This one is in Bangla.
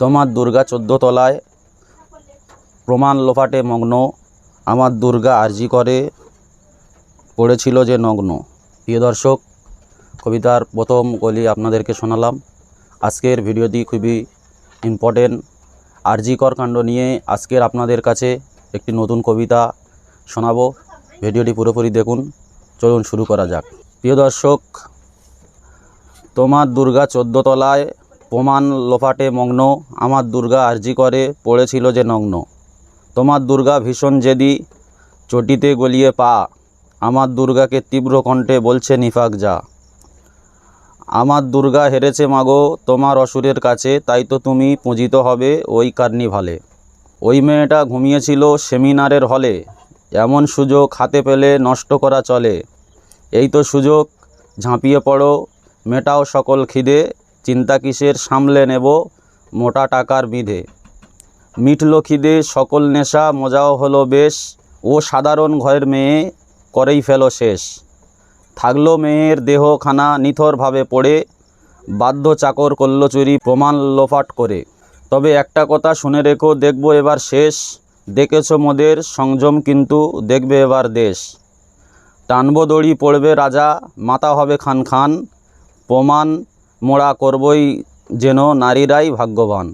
তোমার দুর্গা চোদ্দ তলায় প্রমাণ লোপাটে মগ্ন। আমার দুর্গা আরজি করে, পড়েছিল যে নগ্ন। প্রিয় দর্শক, কবিতার প্রথম কলি আপনাদেরকে শোনালাম। আজকের ভিডিওটি খুবই ইম্পর্টেন্ট আরজিকর কাণ্ড নিয়ে আজকের আপনাদের কাছে একটি নতুন কবিতা শোনাবো। ভিডিওটি পুরোপুরি দেখুন। চলুন শুরু করা যাক। প্রিয় দর্শক, তোমার দুর্গা চোদ্দ তলায় প্রমাণ লোপাটে মগ্ন, আমার দুর্গা আরজি করে পড়েছিল যে নগ্ন। তোমার দুর্গা ভীষণ জেদি, চটিতে গলিয়ে পা। আমার দুর্গাকে তীব্র কণ্ঠে বলছে, নিফাক যা। আমার দুর্গা হেরেছে মাগো, তোমার অসুরের কাছে, তাই তো তুমি পূজিত হবে ওই কার্নিভালে। ওই মেয়েটা ঘুমিয়েছিল সেমিনারের হলে। এমন সুযোগ হাতে পেলে নষ্ট করা চলে। এই তো সুযোগ, ঝাঁপিয়ে পড়ো, মেটাও সকল খিদে চিন্তা কিসের সামলে নেব মোটা টাকার বিধে। মিটল খিদে সকল নেশা মজাও হলো বেশ, ও সাধারণ ঘরের মেয়ে করেই ফেলো শেষ। থাকল মেয়ের দেহখানা নিথরভাবে পড়ে, বাধ্য চাকর করল চুরি, প্রমাণ লোপাট করে। তবে একটা কথা শুনে রেখো, দেখব এবার শেষ। দেখেছ মোদের সংযম কিন্তু, দেখবে এবার দেশ। টানবো দড়ি পড়বে রাজা, মাতা হবে খান খান। প্রমাণ মোড়া করবই যেন নারীরাই ভাগ্যবান।